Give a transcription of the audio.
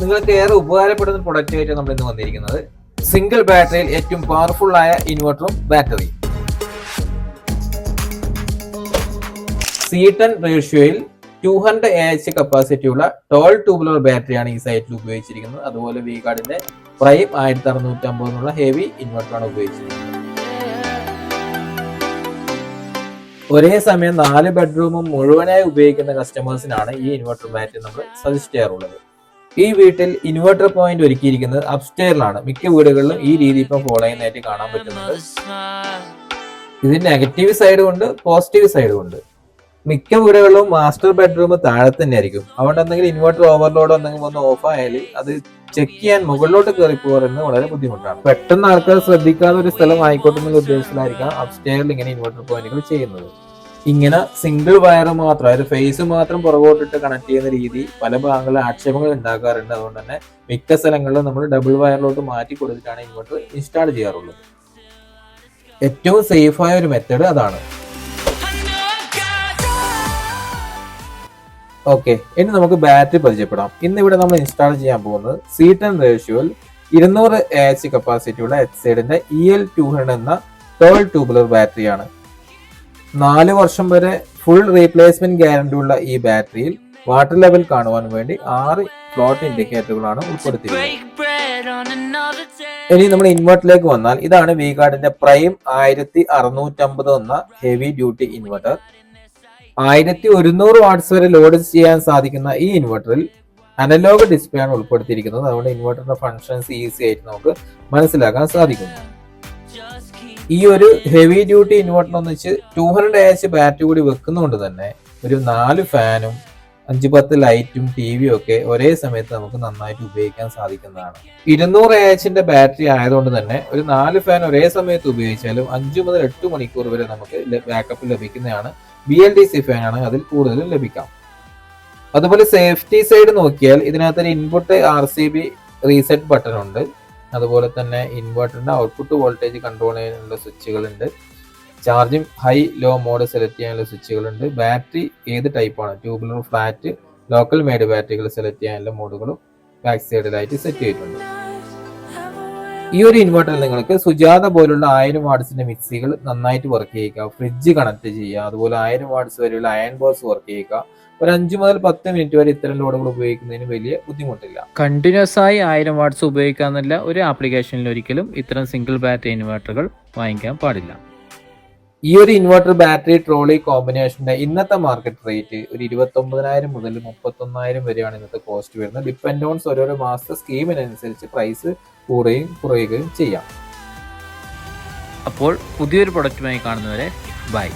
നിങ്ങൾക്ക് ഏറെ ഉപകാരപ്പെടുന്ന പ്രൊഡക്റ്റ് ആയിട്ട് നമ്മൾ ഇന്ന് വന്നിരിക്കുന്നത്. സിംഗിൾ ബാറ്ററിയിൽ ഏറ്റവും പവർഫുൾ ആയ ഇൻവെർട്ടറും battery C ten റേഷ്യോയിൽ two hundred A H capacity ഉള്ള ടോൾ ട്യൂബുലർ ബാറ്ററിയാണ് ഈ സൈറ്റിൽ ഉപയോഗിച്ചിരിക്കുന്നത്. അതുപോലെ വി കാർഡിന്റെ പ്രൈം ആയിരത്തി അറുന്നൂറ്റി അമ്പത് എന്നുള്ള ഹെവി ഇൻവെർട്ടറാണ് ഉപയോഗിച്ചിരിക്കുന്നത്. ഒരേ സമയം നാല് ബെഡ്റൂമും മുഴുവനായി ഉപയോഗിക്കുന്ന കസ്റ്റമേഴ്സിനാണ് ഈ ഇൻവെർട്ടർ ബാറ്ററി നമ്മൾ സജസ്റ്റ് ചെയ്യാറുള്ളത്. ഈ വീട്ടിൽ ഇൻവെർട്ടർ പോയിന്റ് ഒരുക്കിയിരിക്കുന്നത് അപ്സ്റ്റെയറിലാണ് മിക്ക വീടുകളിലും ഈ രീതി ഇപ്പം ഫോളോ ചെയ്യുന്നതായിട്ട് കാണാൻ പറ്റുന്നത് ഇതിന് നെഗറ്റീവ് സൈഡ് കൊണ്ട് പോസിറ്റീവ് സൈഡ് കൊണ്ട്. മിക്ക വീടുകളിലും മാസ്റ്റർ ബെഡ്റൂം താഴെ തന്നെ ആയിരിക്കും അതുകൊണ്ട് എന്തെങ്കിലും ഇൻവെർട്ടർ ഓവർലോഡ് എന്തെങ്കിലും ഒന്ന് ഓഫ് ആയാൽ അത് ചെക്ക് ചെയ്യാൻ മുകളിലോട്ട് കയറി പോകുന്നത് വളരെ ബുദ്ധിമുട്ടാണ്. പെട്ടെന്ന് ആൾക്കാർ ശ്രദ്ധിക്കാത്ത ഒരു സ്ഥലം ആയിക്കോട്ടെ എന്നുള്ള ഉദ്ദേശത്തിലായിരിക്കാം അപ്സ്റ്റെയറിൽ ഇങ്ങനെ ഇൻവെർട്ടർ പോയിന്റുകൾ ചെയ്യുന്നത്. ഇങ്ങനെ സിംഗിൾ വയർ മാത്രം അതായത് ഫേസ് മാത്രം പുറകോട്ടിട്ട് കണക്ട് ചെയ്യുന്ന രീതി പല ഭാഗങ്ങളിൽ ആക്ഷേപങ്ങൾ ഉണ്ടാക്കാറുണ്ട്. അതുകൊണ്ട് തന്നെ മിക്ക സ്ഥലങ്ങളിലും നമ്മൾ ഡബിൾ വയറിലോട്ട് മാറ്റി കൊടുത്തിട്ടാണ് ഇൻവെർട്ടർ ഇൻസ്റ്റാൾ ചെയ്യാറുള്ളത്. ഏറ്റവും സേഫായ ഒരു മെത്തേഡ് അതാണ്. ഓക്കെ ഇനി നമുക്ക് ബാറ്ററി പരിചയപ്പെടാം. ഇന്ന് ഇവിടെ നമ്മൾ ഇൻസ്റ്റാൾ ചെയ്യാൻ പോകുന്നത് സി ടെൻ റേഷ്യോയിൽ ഇരുന്നൂറ് എച്ച് കപ്പാസിറ്റിയുള്ള എച്ച് സൈഡിന്റെ ഇ എൽ ടു ഹൺഡ്രഡ് എന്ന ടോൾ ട്യൂബുലർ ബാറ്ററിയാണ് നാല് വർഷം വരെ ഫുൾ റീപ്ലേസ്മെന്റ് ഗ്യാരണ്ടി ഉള്ള ഈ ബാറ്ററിയിൽ വാട്ടർ ലെവൽ കാണുവാൻ വേണ്ടി ആറ് ഫ്ലോട്ട് ഇൻഡിക്കേറ്ററുകളാണ് ഉൾപ്പെടുത്തിയിരിക്കുന്നത്. ഇനി നമ്മൾ ഇൻവെർട്ടറിലേക്ക് വന്നാൽ ഇതാണ് വി ഗാർഡിന്റെ പ്രൈം ആയിരത്തി അറുന്നൂറ്റമ്പത് എന്ന ഹെവി ഡ്യൂട്ടി ഇൻവെർട്ടർ ആയിരത്തി ഒരുന്നൂറ് വാട്ട്സ് വരെ ലോഡ് ചെയ്യാൻ സാധിക്കുന്ന ഈ ഇൻവെർട്ടറിൽ അനലോഗ് ഡിസ്പ്ലേ ആണ് ഉൾപ്പെടുത്തിയിരിക്കുന്നത്. അതുകൊണ്ട് ഇൻവെർട്ടറിന്റെ ഫങ്ഷൻസ് ഈസി ആയിട്ട് നമുക്ക് മനസ്സിലാക്കാൻ സാധിക്കുന്നു. ഈ ഒരു ഹെവി ഡ്യൂട്ടി ഇൻവെർട്ടർ എന്ന് വെച്ച് ടൂ ഹൺഡ്രഡ് എച്ച് ബാറ്ററി കൂടി വെക്കുന്നതുകൊണ്ട് തന്നെ ഒരു നാല് ഫാനും അഞ്ച് പത്ത് ലൈറ്റും ടി വിയും ഒക്കെ ഒരേ സമയത്ത് നമുക്ക് നന്നായിട്ട് ഉപയോഗിക്കാൻ സാധിക്കുന്നതാണ്. ഇരുന്നൂറ് എച്ചിന്റെ ബാറ്ററി ആയതുകൊണ്ട് തന്നെ ഒരു നാല് ഫാൻ ഒരേ സമയത്ത് ഉപയോഗിച്ചാലും അഞ്ചു മുതൽ എട്ട് മണിക്കൂർ വരെ നമുക്ക് ബാക്കപ്പ് ലഭിക്കുന്നതാണ്. B L D C fan ആണ് അതിൽ കൂടുതലും ലഭിക്കാം. അതുപോലെ സേഫ്റ്റി സൈഡ് നോക്കിയാൽ ഇതിനകത്തൊരു input R C B reset button ഉണ്ട്. അതുപോലെ തന്നെ ഇൻവെർട്ടറിന്റെ ഔട്ട്പുട്ട് വോൾട്ടേജ് കൺട്രോൾ ചെയ്യാനുള്ള സ്വിച്ചുകളുണ്ട്. Charging high low mode select ചെയ്യാനുള്ള സ്വിച്ചുകളുണ്ട്. ബാറ്ററി ഏത് ടൈപ്പാണ് ട്യൂബുലർ ഫ്ലാറ്റ് ലോക്കൽ മെയ്ഡ് ബാറ്ററികൾ സെലക്ട് ചെയ്യാനുള്ള മോഡുകളും ബാക്ക് സൈഡിലായിട്ട് സെറ്റ് ചെയ്തിട്ടുണ്ട്. ഈ ഒരു ഇൻവെർട്ടറിൽ നിങ്ങൾക്ക് സുജാത പോലുള്ള ആയിരം വാട്സിന്റെ മിക്സികൾ നന്നായിട്ട് വർക്ക് ചെയ്യുക ഫ്രിഡ്ജ് കണക്ട് ചെയ്യുക അതുപോലെ ആയിരം വാട്സ് വരെയുള്ള അയൺ ബോക്സ് വർക്ക് ചെയ്യുക. ഒരു അഞ്ചു മുതൽ പത്ത് മിനിറ്റ് വരെ ഇത്തരം ലോഡുകൾ ഉപയോഗിക്കുന്നതിന് വലിയ ബുദ്ധിമുട്ടില്ല. കണ്ടിന്യൂസ് ആയി ആയിരം ഉപയോഗിക്കാൻ ഉപയോഗിക്കാമെന്നില്ല ഒരു ആപ്ലിക്കേഷനിൽ ഒരിക്കലും ഇത്തരം സിംഗിൾ ബാറ്ററി ഇൻവെർട്ടറുകൾ വാങ്ങിക്കാൻ പാടില്ല. ഈ ഒരു ഇൻവെർട്ടർ ബാറ്ററി ട്രോളി കോമ്പിനേഷന്റെ ഇന്നത്തെ മാർക്കറ്റ് റേറ്റ് ഒരു ഇരുപത്തി ഒമ്പതിനായിരം മുതൽ മുപ്പത്തൊന്നായിരം വരെയാണ് ഇന്നത്തെ കോസ്റ്റ് വരുന്നത്. ഡിപ്പെൻഡ് ഓൺസ് ഓരോരോ മാസത്തെ സ്കീമിനനുസരിച്ച് പ്രൈസ് കൂടുകയും കുറയുകയും ചെയ്യാം. അപ്പോൾ പുതിയൊരു പ്രൊഡക്റ്റുമായി കാണുന്നവരെ ബൈ